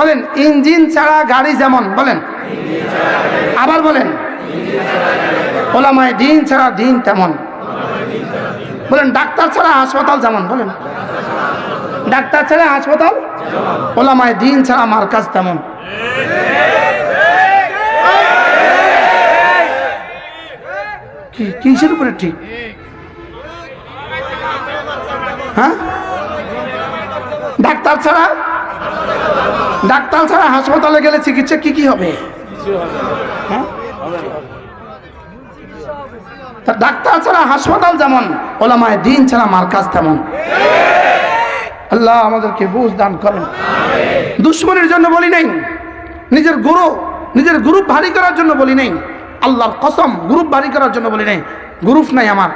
বলেন, ইঞ্জিন ছাড়া গাড়ি যেমন, বলেন। আবার বলেন, ওলামায় দিন ছাড়া দিন তেমন। বলেন, ডাক্তার ছাড়া হাসপাতাল যেমন, বলেন। ডাক্তার ছাড়া হাসপাতাল, ওলামায় দিন ছাড়া মার্কাজ তেমন। কিসের উপরে ঠিক? হ্যাঁ? ডাক্তার ছাড়া ডাক্তার ছাড়া হাসপাতালে গেলে চিকিৎসা কি কি হবে? হ্যাঁ? তা ডাক্তার ছাড়া হাসপাতাল যেমন, ওলামায় দিন ছাড়া মার্কাজ তেমন। আল্লাহ আমাদেরকে বুঝ দান করেন। দুশ্মনের জন্য বলি নাই, নিজের গুরু, নিজের গ্রুপ ভারী করার জন্য বলি নাই, আল্লাহর কসম গ্রুপ ভারী করার জন্য বলি নাই গ্রুপ নাই আমার।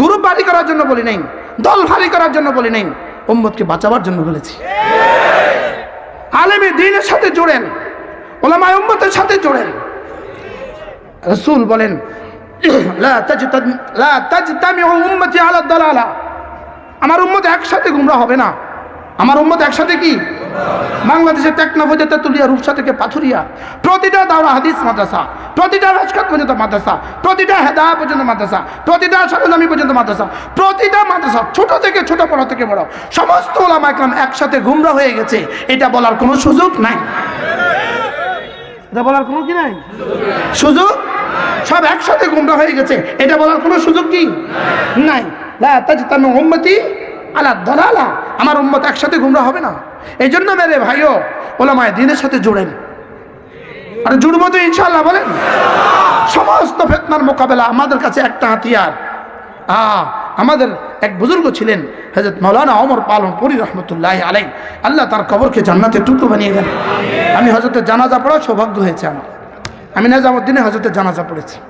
গ্রুপ ভারী করার জন্য বলি নাই, দল ভারী করার জন্য বলি নাই, উম্মতকে বাঁচাবার জন্য বলেছি। দিনের সাথে জোড়েন ওলামায় উম্মতের সাথে জোড়েন রসুল বলেন আমার উম্মত একসাথে গুমরা হবে না। আমার উম্মত একসাথে কি? বাংলাদেশের টেকনাফ হতে তেতুলিয়া রূপসা থেকে পাথুরিয়া, প্রতিটা দাওরা হাদিস মাদ্রাসা, প্রতিটা রাজখাত পর্যন্ত মাদ্রাসা, প্রতিটা হেদায়া পর্যন্ত মাদ্রাসা, প্রতিটা সরঞ্জামি পর্যন্ত মাদ্রাসা, প্রতিটা মাদ্রাসা, ছোট থেকে ছোট, বড় থেকে বড়, সমস্ত ওলামা একরাম একসাথে গুমরা হয়ে গেছে। এটা বলার কোনো সুযোগ নাই। এটা বলার কোনো কি নাই? সুযোগ? সব একসাথে গুমরা হয়ে গেছে। এটা বলার কোনো সুযোগ কি? নাই। লা তাজতামি উম্মতি আলা দলালা আমার উম্মত একসাথে গুমরা হবে না। এই জন্য মেরে ভাইও, ওলামায় দিনের সাথে জুড়েন। আর জুড়বো তো ইনশাল্লাহ বলেন। সমস্ত ফেতনার মোকাবেলা আমাদের কাছে একটা হাতিয়ার। আ, আমাদের এক বুজুর্গ ছিলেন হজরত মৌলানা অমর পালন পরি রহমতুল্লাহ আলাই আল্লাহ তার কবরকে জান্নাতে টুকরো বানিয়ে দেন। আমি হজরতের জানাজা পড়া সৌভাগ্য হয়েছে আমার। আমি নাজামুদ্দিনে হজরতের জানাজা পড়েছি।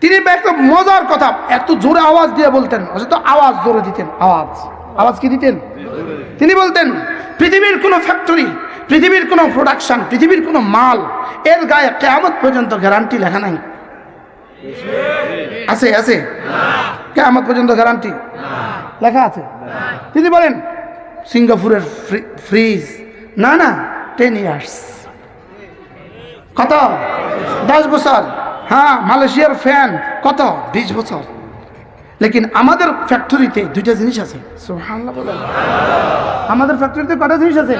তিনি একটা মজার কথা, এত জোরে আওয়াজ দিয়ে বলতেন। হজরত আওয়াজ জোরে দিতেন, আওয়াজ। আওয়াজ কি দিতেন? তিনি বলতেন, পৃথিবীর কোনো ফ্যাক্টরি পৃথিবীর কোনো প্রোডাকশন পৃথিবীর কোনো মাল, এর গায়ে কেয়ামত পর্যন্ত গ্যারান্টি লেখা নাই। আছে আছে? কেয়ামত পর্যন্ত গ্যারান্টি লেখা আছে? তিনি বলেন, সিঙ্গাপুরের ফ্রিজ না না টেন ইয়ার্স কত? দশ বছর? হ্যাঁ মালয়েশিয়ার ফ্যান কত? বিশ বছর। লেকিন আমাদের ফ্যাক্টরিতে দুইটা জিনিস আছে। আমাদের ফ্যাক্টরিতে কটা জিনিস আছে?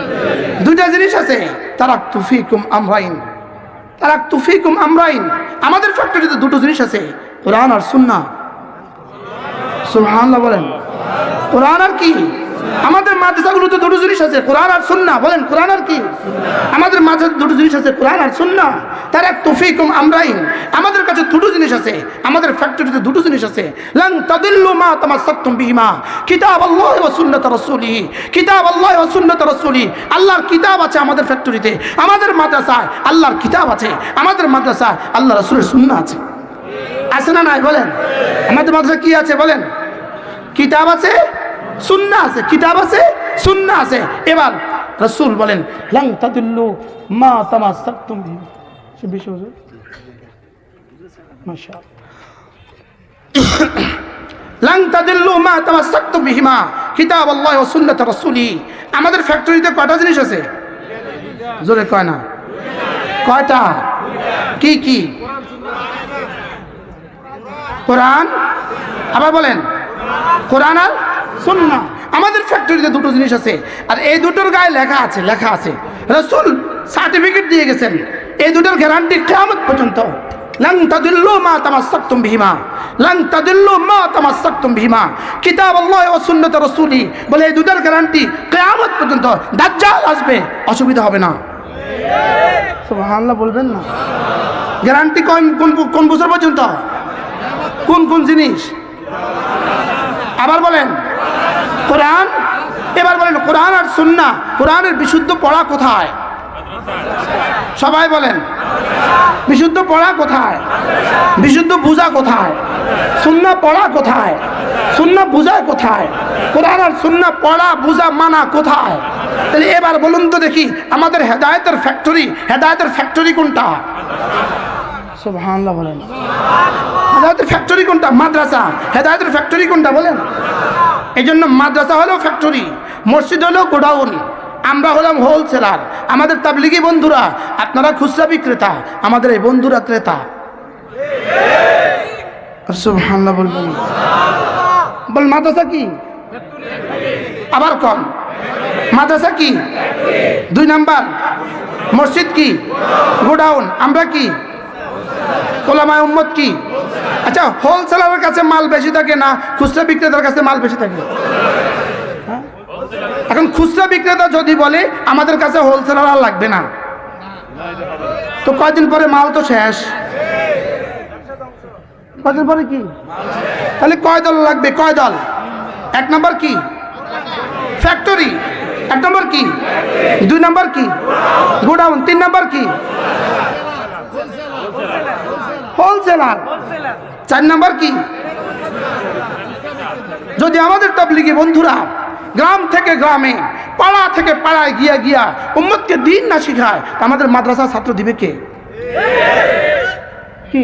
দুইটা জিনিস আছে। তারা তুফিকুম আমরাইন। তারা তুফিকুম আমরাইন। আমাদের ফ্যাক্টরিতে দুটো জিনিস আছে কোরআন আর সুন্না সুবহানাল্লাহ বলেন। কোরআন আর কি? মাদ্রাসাগুলোতে দুটো জিনিস আছে, কোরআন আর সুন্না। বলেন, কোরআন আর কি? আমাদের মাঝে দুটো জিনিস আছে, কোরআন আর সুন্না। তার তুফিকুম আমরাইন। আমাদের কাছে দুটো জিনিস আছে, আমাদের ফ্যাক্টরিতে দুটো জিনিস আছে। লং তাদিল্লু মা তামাসসাকতুম বিহিমা। কিতাব আল্লাহ ওয়া সুন্নাত রাসূলিহি কিতাব আল্লাহ ওয়া সুন্নাত রাসূলিহি আল্লাহর কিতাব আছে আমাদের ফ্যাক্টরিতে। আমাদের মাদ্রাসায় আল্লাহর কিতাব আছে। আমাদের মাদ্রাসায় আল্লাহ রাসূলের সুন্নাহ আছে। আছে না নাই? বলেন। আমাদের মাদ্রাসা কি আছে? বলেন। কিতাব আছে? সুন্না আছে, কিতাব আছে সুন্না আছে। এবার রসুল বলেন, লং তাদুল্লু মা তামাসাকতুম বিহি। সে বিষয় হুজুর মাশাআল্লাহ। লং তাদিল্লু মা কিতাব আল্লাহ ওয়া সুন্নাত রাসূলি। আমাদের ফ্যাক্টরিতে কয়টা জিনিস আছে? জোরে কয় না। কয়টা? কি কি? কোরআন? আবার বলেন, কোরআন আর সুন্নাহ। আমাদের ফ্যাক্টরিতে দুটো জিনিস আছে। আর এই দুটোর গায়ে লেখা আছে লেখা আছে, রসুল সার্টিফিকেট দিয়ে গেছেন। এই দুটোর গ্যারান্টি কেমন পর্যন্ত। কিতাব বলে এই গ্যারান্টি পর্যন্ত। দাজ্জাল আসবে, অসুবিধা হবে না। বলবেন না। গ্যারান্টি কোন কোন বছর পর্যন্ত? কোন কোন জিনিস? আবার বলেন কোরআন? এবার বলেন, কোরআন আর সুন্না কোরআনের বিশুদ্ধ পড়া কোথায়? সবাই বলেন, বিশুদ্ধ পড়া কোথায়? বিশুদ্ধ বুঝা কোথায়? সুন্না পড়া কোথায়? সুন্না বুঝা কোথায়? কোরআন আর সুন্না পড়া, বুঝা, মানা কোথায়? তাহলে এবার বলুন তো দেখি, আমাদের হেদায়তের ফ্যাক্টরি হেদায়তের ফ্যাক্টরি কোনটা? বলেন। হেদায়তের ফ্যাক্টরি কোনটা? মাদ্রাসা। হেদায়তের ফ্যাক্টরি কোনটা বলেন? এই জন্য মাদ্রাসা হলো ফ্যাক্টরি মসজিদ হলো গোডাউন আমরা হলাম হোলসেলার আমাদের তাবলিগি বন্ধুরা, আপনারা খুচরা বিক্রেতা, আমাদের এই বন্ধুরা ক্রেতা বল, মাদ্রাসা কি? আবার কম মাদ্রাসা কি? দুই নাম্বার। মসজিদ কি? গোডাউন আমরা কি? ওলামায় উম্মত কি? আচ্ছা হোলসেলারের কাছে মাল বেশি থাকে না খুচরা বিক্রেতার কাছে মাল বেশি থাকে? হ্যাঁ? এখন খুচরা বিক্রেতা যদি বলে আমাদের কাছে হোলসেলার আর লাগবে না। তো কয়দিন পরে মাল তো শেষ? কয়দিন পরে কি? তাহলে কয় দল লাগবে? কয় দল? এক নম্বর কি? ফ্যাক্টরি। এক নম্বর কি? দুই নম্বর কি? গোডাউন। তিন নম্বর কি? হোলসেলার হোলসেলার চার নাম্বার কি? যদি আমাদের তবলিগি বন্ধুরা গ্রাম থেকে গ্রামে, পাড়া থেকে পাড়ায় গিয়া গিয়া উম্মতকে দিন না শিখায় আমাদের মাদ্রাসা ছাত্র দিবে কে? কি?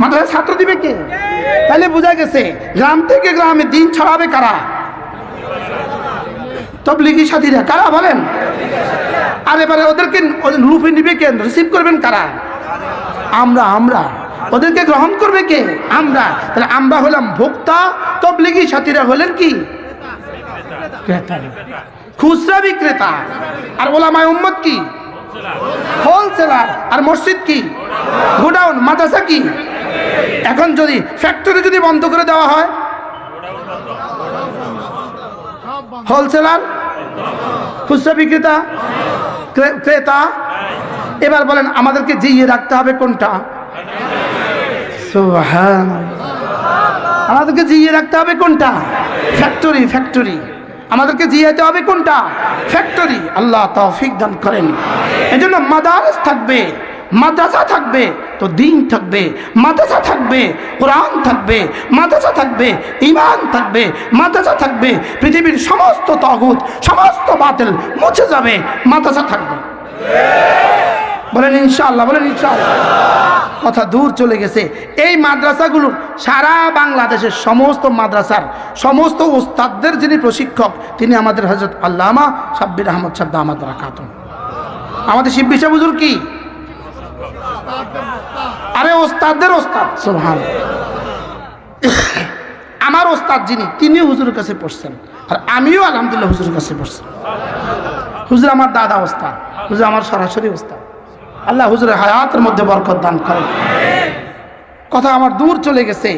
মাদ্রাসা ছাত্র দিবে কে? তাহলে বোঝা গেছে, গ্রাম থেকে গ্রামে দিন ছড়াবে কারা? তবলিগি সাথীরা, কারা বলেন? আর এবারে ওদেরকে ওদের রূপে নিবে কে? রিসিভ করবেন কারা? আমরা আমরা। ওদেরকে গ্রহণ করবে কে? আমরা। তাহলে আমরা হলাম ভোক্তা, তবলিগি সাথীরা হলেন কি? খুচরা বিক্রেতা। আর ওলামায় উম্মত কি? হোলসেলার। আর মসজিদ কি? গোডাউন। মাদ্রাসা কি? এখন যদি ফ্যাক্টরি যদি বন্ধ করে দেওয়া হয়? হোলসেলার? খুচরা বিক্রেতা? ক্রেতা? এবার বলেন, আমাদেরকে জিইয়ে রাখতে হবে কোনটা। আমাদেরকে জিয়ে রাখতে হবে কোনটা? Factory factory. আমাদেরকে জিয়াতে হবে কোনটা? ফ্যাক্টরি। আল্লাহ তৌফিক দান করেন। এজন্য মাদারস থাকবে, মাদ্রাসা থাকবে, তো দিন থাকবে, মাদ্রাসা থাকবে, কোরআন থাকবে, মাদ্রাসা থাকবে ইমান থাকবে, মাদ্রাসা থাকবে, পৃথিবীর সমস্ত তগুত, সমস্ত বাতিল মুছে যাবে, মাদ্রাসা থাকবে। বলেন ইনশাআল্লাহ বলেন ইনশাআল্লাহ। কথা দূর চলে গেছে। এই মাদ্রাসাগুলো সারা বাংলাদেশের সমস্ত মাদ্রাসার সমস্ত ওস্তাদদের যিনি প্রশিক্ষক, তিনি আমাদের হজরত আল্লামা সাব্বির আহমদ সাদ্দা আমাদের খাতুন আমাদের শিববিশা বুজুর কি? আরে ওস্তাদদের ওস্তাদ সোহান আমার ওস্তাদ যিনি তিনি হুজুরের কাছে পড়ছেন। আর আমিও আলহামদুলিল্লাহ হুজুরের কাছে পড়ছি। হুজুর আমার দাদা ওস্তাদ হুজুর আমার সরাসরি ওস্তাদ আল্লাহ হুজুরের হায়াতের মধ্যে বরকত দান করেন কথা আমার দূর চলে গেছে।